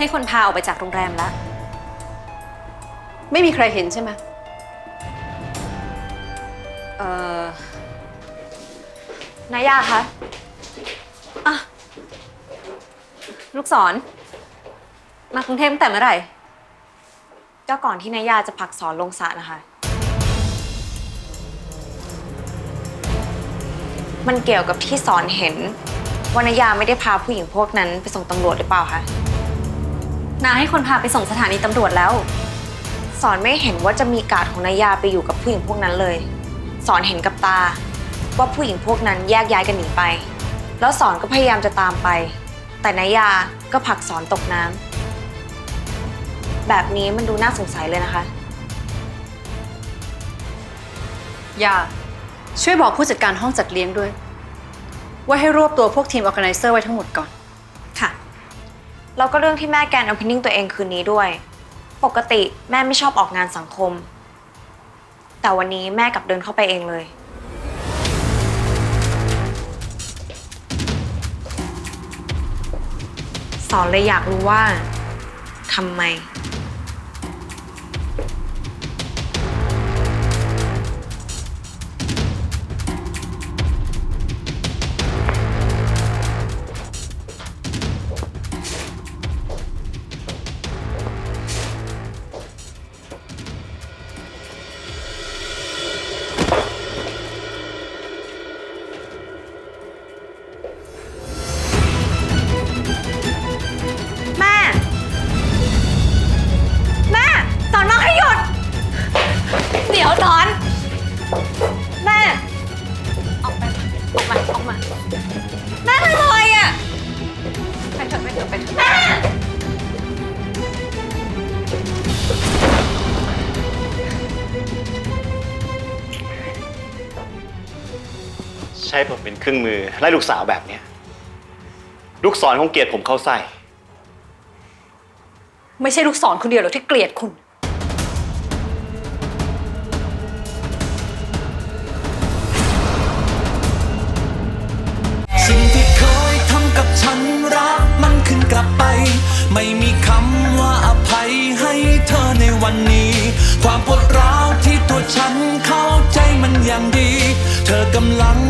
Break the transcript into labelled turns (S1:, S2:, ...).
S1: ให้คนพาออกไปจากโรงแรมแล้ว
S2: ไม่มีใครเห็นใช่ไหม
S1: เอ่อนายาคะอะลูกศร มากรุงเทพตั้งแต่เมื่อไหร่ ก็ก่อนที่นายาจะผลักสอนลงสระนะคะ มันเกี่ยวกับที่สอนเห็นว่านายาไม่ได้พาผู้หญิงพวกนั้นไปส่งตำรวจหรือเปล่าคะ นาให้คนพาไปส่งสถานีตำรวจแล้ว สอนไม่เห็นว่าจะมีการ์ดของนายาไปอยู่กับผู้หญิงพวกนั้นเลย สอนเห็นกับตา ว่าผู้หญิงพวกนั้นแยกย้ายกันหนีไป แล้วสอนก็พยายามจะตามไป แต่นายาก็ผลักสอนตกน้ำแบบนี้มันดูน่าสงสัยเลยนะคะ
S2: อย่าช่วยบอกผู้จัดการห้องจัดเลี้ยงด้วย ว่าให้รวบตัวพวกทีมออ g a แก z นเซอร์ไว้ทั้งหมดก่อน
S1: ค่ะ แล้วก็เรื่องที่แม่แกนเอาพินิ่งตัวเองคืนนี้ด้วย ปกติแม่ไม่ชอบออกงานสังคม แต่วันนี้แม่กลับเดินเข้าไปเองเลย สอนเลยอยากรู้ว่าทำไม
S3: ใช้ผมเป็นเครื่องมือไล่ลูกสาวแบบเนี้ยลูกศรคงเกลียดผมเข้าไส้
S2: ไม่ใช่ลูกศรคนเดียวหรอกที่เกลียดคุณ
S4: สิ่งที่เคยทำกับฉันรักมันขึ้นกลับไป ไม่มีคำว่าอภัยให้เธอในวันนี้ ความปวดร้าวที่ตัวฉันเข้าใจมันอย่างดี เธอกำลังจะเข้า